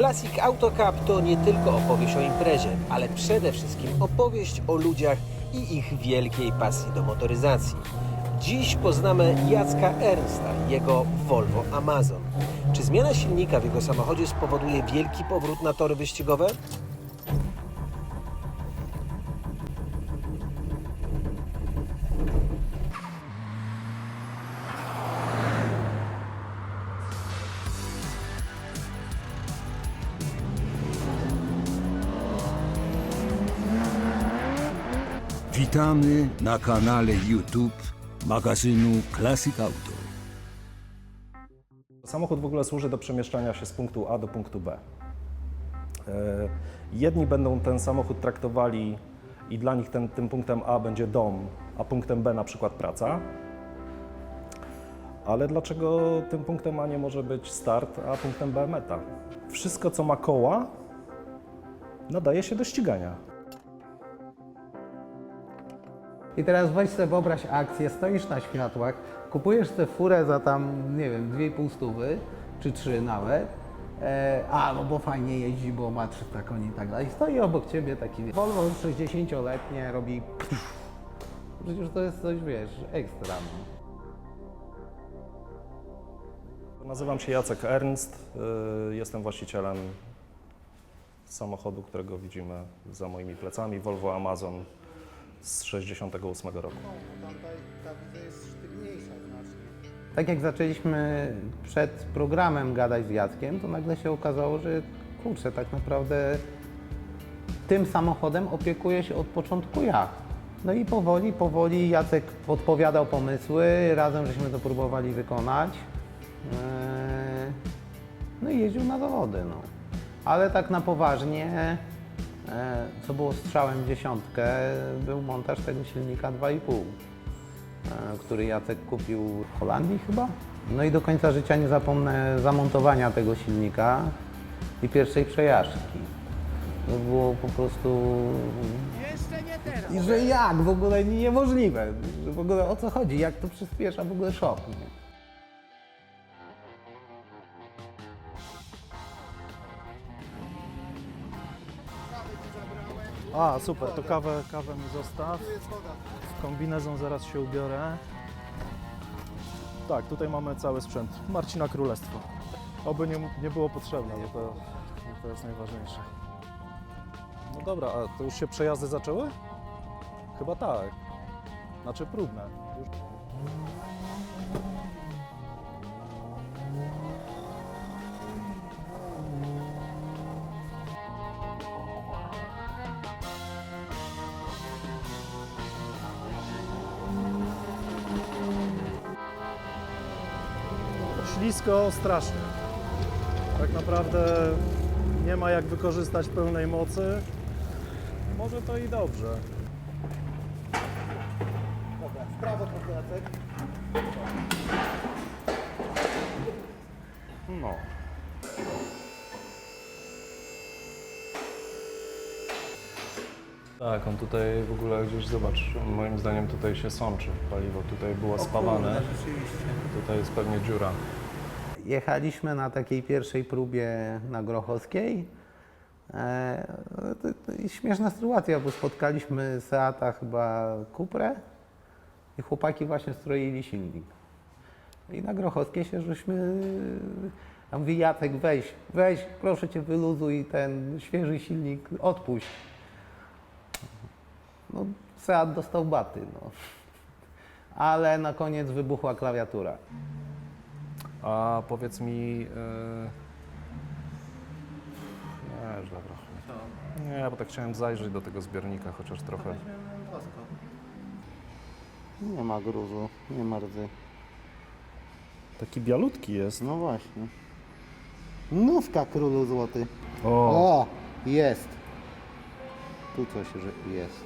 Classic Auto Cup to nie tylko opowieść o imprezie, ale przede wszystkim opowieść o ludziach i ich wielkiej pasji do motoryzacji. Dziś poznamy Jacka Ernsta i jego Volvo Amazon. Czy zmiana silnika w jego samochodzie spowoduje wielki powrót na tory wyścigowe? Witamy na kanale YouTube magazynu Classic Auto. Samochód w ogóle służy do przemieszczania się z punktu A do punktu B. E, Jedni będą ten samochód traktowali i dla nich ten, tym punktem A będzie dom, a punktem B na przykład praca. Ale dlaczego tym punktem A nie może być start, a punktem B meta? Wszystko, co ma koła, nadaje się do ścigania. I teraz weź sobie wyobraź akcję, stoisz na światłach, kupujesz tę furę za tam, nie wiem, 2,5 stówy, czy 3 nawet, e, a no bo fajnie jeździ, bo ma 300 koni i tak dalej. Stoi obok ciebie taki Volvo 60-letnie, robi. Przecież to jest coś, wiesz, ekstra. No. Nazywam się Jacek Ernst, y, jestem właścicielem samochodu, którego widzimy za moimi plecami, Volvo Amazon z 68 roku. Tak jak zaczęliśmy przed programem gadać z Jackiem, to nagle się okazało, że kurczę, tak naprawdę tym samochodem opiekuję się od początku ja. No i powoli, powoli Jacek podpowiadał pomysły, razem żeśmy to próbowali wykonać. Eee, No i jeździł na zawody, no. Ale tak na poważnie, co było strzałem w dziesiątkę, był montaż tego silnika 2,5 e, który Jacek kupił w Holandii chyba. No i do końca życia nie zapomnę zamontowania tego silnika i pierwszej przejażdżki. To było po prostu... Jeszcze nie teraz. I że jak? W ogóle niemożliwe. W ogóle o co chodzi? Jak to przyspiesza? W ogóle szok. Nie? A, super, to kawę, kawę mi zostaw. W kombinezon zaraz się ubiorę. Tak, tutaj mamy cały sprzęt. Marcina Królestwo. Oby nie, nie było potrzebne, bo to, bo to jest najważniejsze. No dobra, a to już się przejazdy zaczęły? Chyba tak. Znaczy próbne. Ślisko strasznie. Tak naprawdę nie ma jak wykorzystać pełnej mocy. Może to i dobrze. Dobra, w prawo trochę. No. Tak, on tutaj w ogóle gdzieś, zobacz, moim zdaniem tutaj się sączy paliwo, tutaj było spawane, tutaj jest pewnie dziura. Jechaliśmy na takiej pierwszej próbie na Grochowskiej. E, jest śmieszna sytuacja, bo spotkaliśmy Seata chyba Cuprę i chłopaki właśnie stroili silnik. I na Grochowskiej się żeśmy... Ja mówię, Jacek, weź, weź, proszę Cię, wyluzuj ten świeży silnik, odpuść. No, Seat dostał baty, no. Ale na koniec wybuchła klawiatura. A powiedz mi... Yy... Nie, źle trochę. Nie, bo tak chciałem zajrzeć do tego zbiornika chociaż trochę. Nie ma gruzu, nie ma rdzy. Taki bialutki jest. No właśnie. Nówka królu złoty. O, O, jest. Tu coś, że jest.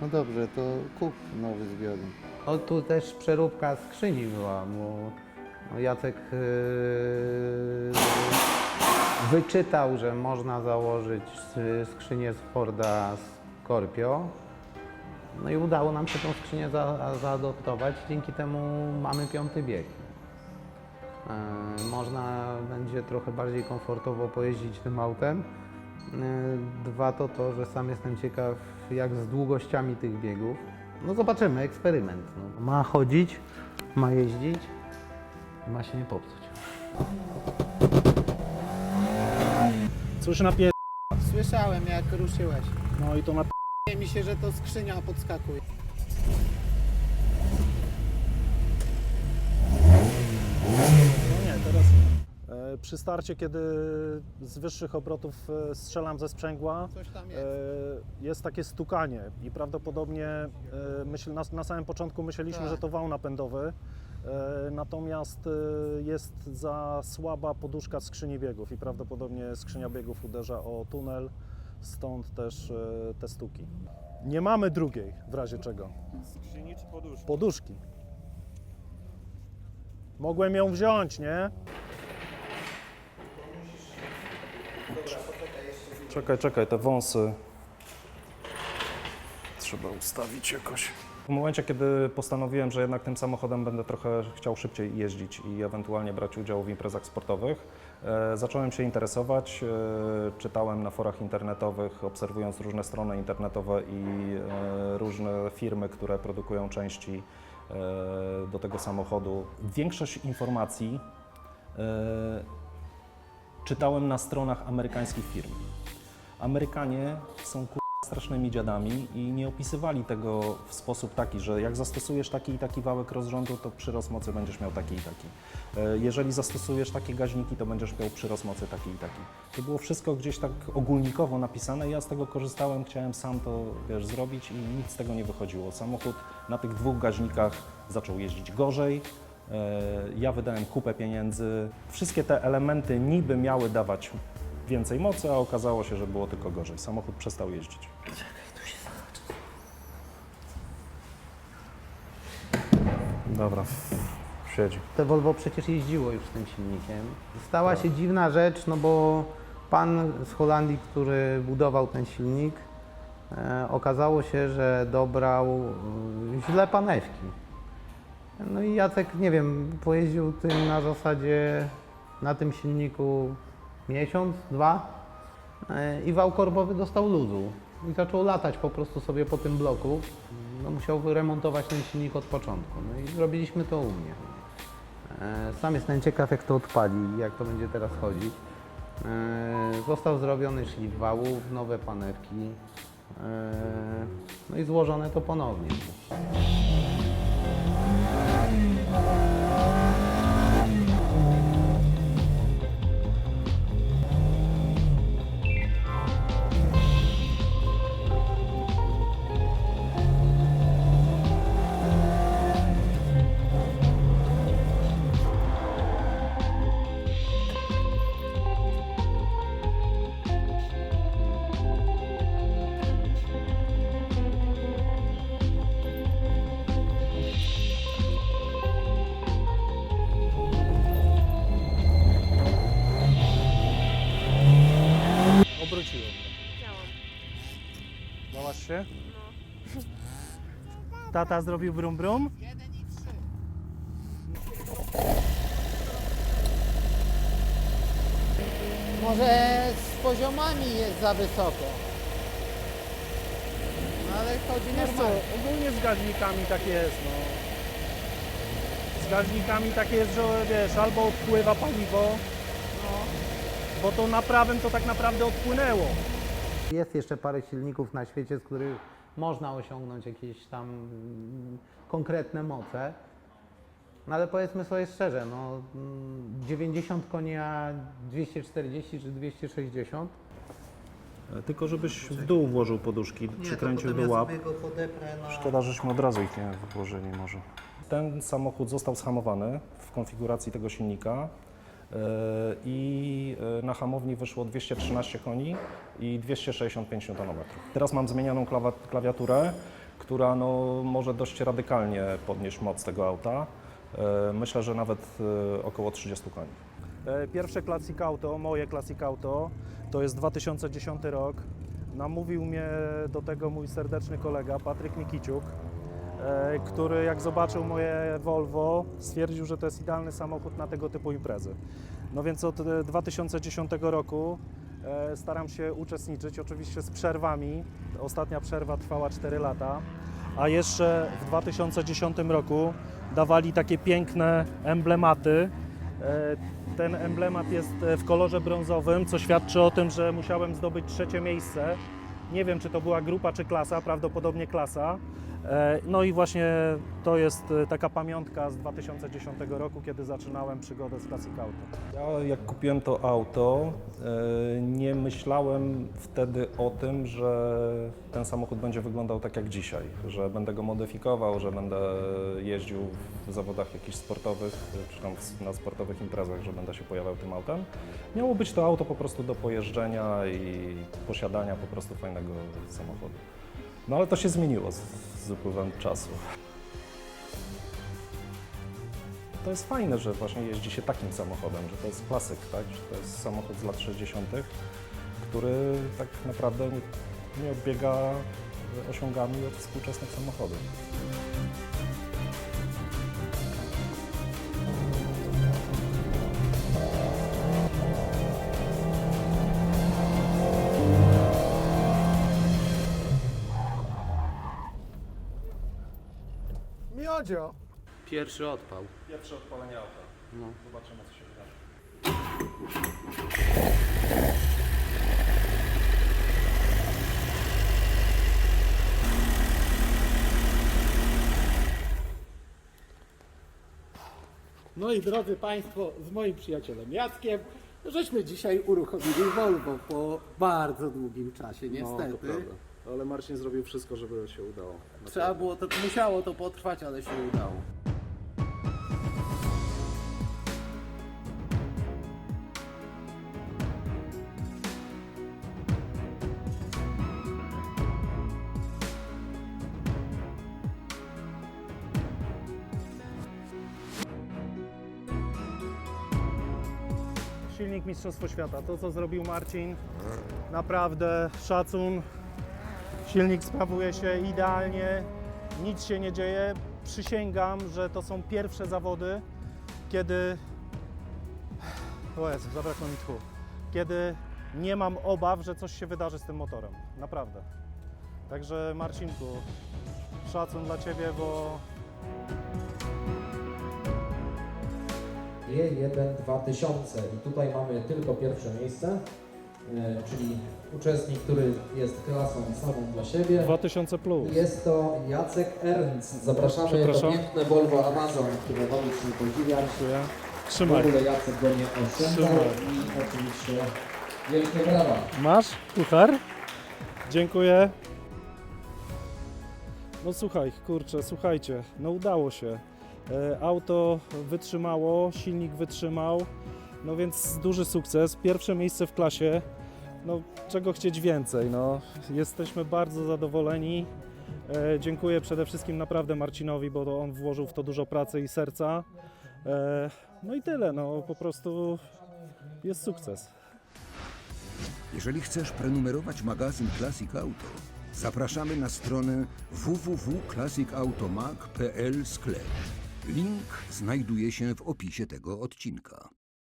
No dobrze, to kup nowy zbiornik. O, tu też przeróbka skrzyni była, bo no, Jacek yy, wyczytał, że można założyć skrzynię z Forda Scorpio. No i udało nam się tą skrzynię za, zaadoptować, dzięki temu mamy piąty bieg. E, Można będzie trochę bardziej komfortowo pojeździć tym autem. E, Dwa to to, że sam jestem ciekaw, jak z długościami tych biegów. No zobaczymy, eksperyment. No. Ma chodzić, ma jeździć, ma się nie popsuć. Coś napie... Słyszałem jak ruszyłeś. No i to na... Wydaje mi się, że to skrzynia podskakuje nie, teraz nie. E, Przy starcie, kiedy z wyższych obrotów e, strzelam ze sprzęgła, e, jest. jest takie stukanie i prawdopodobnie e, myśl, na, na samym początku myśleliśmy, Tak. że to wał napędowy, natomiast jest za słaba poduszka skrzyni biegów i prawdopodobnie skrzynia biegów uderza o tunel, stąd też te stuki. Nie mamy drugiej, w razie czego. Skrzyni czy poduszki? Poduszki. Mogłem ją wziąć, nie? Czekaj, czekaj, te wąsy. Trzeba ustawić jakoś. W momencie, kiedy postanowiłem, że jednak tym samochodem będę trochę chciał szybciej jeździć i ewentualnie brać udział w imprezach sportowych, e, zacząłem się interesować. E, czytałem na forach internetowych, obserwując różne strony internetowe i e, różne firmy, które produkują części e, do tego samochodu. Większość informacji e, czytałem na stronach amerykańskich firm. Amerykanie są strasznymi dziadami i nie opisywali tego w sposób taki, że jak zastosujesz taki i taki wałek rozrządu, to przyrost mocy będziesz miał taki i taki. E, Jeżeli zastosujesz takie gaźniki, to będziesz miał przyrost mocy taki i taki. To było wszystko gdzieś tak ogólnikowo napisane. Ja z tego korzystałem, chciałem sam to wiesz, zrobić i nic z tego nie wychodziło. Samochód na tych dwóch gaźnikach zaczął jeździć gorzej. E, Ja wydałem kupę pieniędzy. Wszystkie te elementy niby miały dawać więcej mocy, a okazało się, że było tylko gorzej. Samochód przestał jeździć. Dobra, siedzi. Te Volvo przecież jeździło już tym silnikiem. Stała się dziwna rzecz, no bo pan z Holandii, który budował ten silnik, e, okazało się, że dobrał e, źle panewki. No i Jacek, nie wiem, pojeździł tym na zasadzie na tym silniku miesiąc, dwa e, i wał korbowy dostał luzu i zaczął latać po prostu sobie po tym bloku. No, musiał wyremontować ten silnik od początku. No i zrobiliśmy to u mnie. E, Sam jestem ciekaw, jak to odpali, jak to będzie teraz chodzić. E, Został zrobiony szlif wałów, nowe panewki. No i złożone to ponownie. Dałaś się? Tata zrobił brum brum? Może z poziomami jest za wysoko. No ale chodzi Wiesz co, normalnie. ogólnie z gaźnikami tak jest, no. Z gaźnikami tak jest, że wiesz, albo odpływa paliwo, no, bo to naprawem to tak naprawdę odpłynęło. Jest jeszcze parę silników na świecie, z których można osiągnąć jakieś tam mm, konkretne moce. No ale powiedzmy sobie szczerze, no mm, 90 koni, a 240 czy 260. E, Tylko żebyś w dół włożył poduszki, przykręcił do łap. Szkoda, żeśmy od razu ich nie włożyli może. Ten samochód został zhamowany w konfiguracji tego silnika i e, na hamowni wyszło 213 koni i 265 Nm. Teraz mam zmienioną klawa- klawiaturę, która no, może dość radykalnie podnieść moc tego auta. E, Myślę, że nawet e, około 30 koni. E, Pierwsze Classic Auto, moje Classic Auto, to jest 2010 rok. Namówił mnie do tego mój serdeczny kolega Patryk Mikiciuk. E, który jak zobaczył moje Volvo, stwierdził, że to jest idealny samochód na tego typu imprezy. No więc od e, 2010 roku e, staram się uczestniczyć, oczywiście z przerwami. Ostatnia przerwa trwała 4 lata, a jeszcze w 2010 roku dawali takie piękne emblematy. E, Ten emblemat jest e, w kolorze brązowym, co świadczy o tym, że musiałem zdobyć trzecie miejsce. Nie wiem, czy to była grupa, czy klasa, prawdopodobnie klasa. E, No i właśnie to jest e, taka pamiątka z 2010 roku, kiedy zaczynałem przygodę z Classic Auto. Ja jak kupiłem to auto, e, nie myślałem wtedy o tym, że ten samochód będzie wyglądał tak jak dzisiaj, że będę go modyfikował, że będę jeździł w zawodach jakichś sportowych, czy tam na sportowych imprezach, że będę się pojawiał tym autem. Miało być to auto po prostu do pojeżdżenia i posiadania po prostu fajnego samochodu. No ale to się zmieniło z, z upływem czasu. To jest fajne, że właśnie jeździ się takim samochodem, że to jest klasyk, tak? że to jest samochód z lat 60., który tak naprawdę nie, odbiega osiągami od współczesnych samochodów. Pierwszy odpał. Pierwsze odpalenie auta. No. Zobaczymy, co się wydarzy. No i drodzy Państwo, z moim przyjacielem Jackiem, żeśmy dzisiaj uruchomili Volvo po bardzo długim czasie, niestety. Ale Marcin zrobił wszystko, żeby się udało. Trzeba było to, musiało to potrwać, ale się udało. Silnik Mistrzostwo Świata. To, co zrobił Marcin, naprawdę szacun. Silnik sprawuje się idealnie, nic się nie dzieje. Przysięgam, że to są pierwsze zawody, kiedy. O Jezu, zabrakło mi tchu. Kiedy nie mam obaw, że coś się wydarzy z tym motorem. Naprawdę. Także Marcinku, szacun dla Ciebie, bo G1 2000 i tutaj mamy tylko pierwsze miejsce, czyli uczestnik, który jest klasą samą dla siebie. 2000 plus. Jest to Jacek Ernst. Zapraszamy Przepraszam. piękne Volvo Amazon, które mogliśmy podziwiać. Dziękuję. W Trzymaj. ogóle Jacek go nie oszczędzał Trzymaj. i oczywiście wielkie brawa. Masz puchar? Dziękuję. No słuchaj, kurczę, słuchajcie, no udało się. E, Auto wytrzymało, silnik wytrzymał, no więc duży sukces. Pierwsze miejsce w klasie. No czego chcieć więcej, no. Jesteśmy bardzo zadowoleni. E, dziękuję przede wszystkim naprawdę Marcinowi, bo on włożył w to dużo pracy i serca. E, no i tyle, no po prostu jest sukces. Jeżeli chcesz prenumerować magazyn Classic Auto, zapraszamy na stronę www.classicautomag.pl sklep. Link znajduje się w opisie tego odcinka.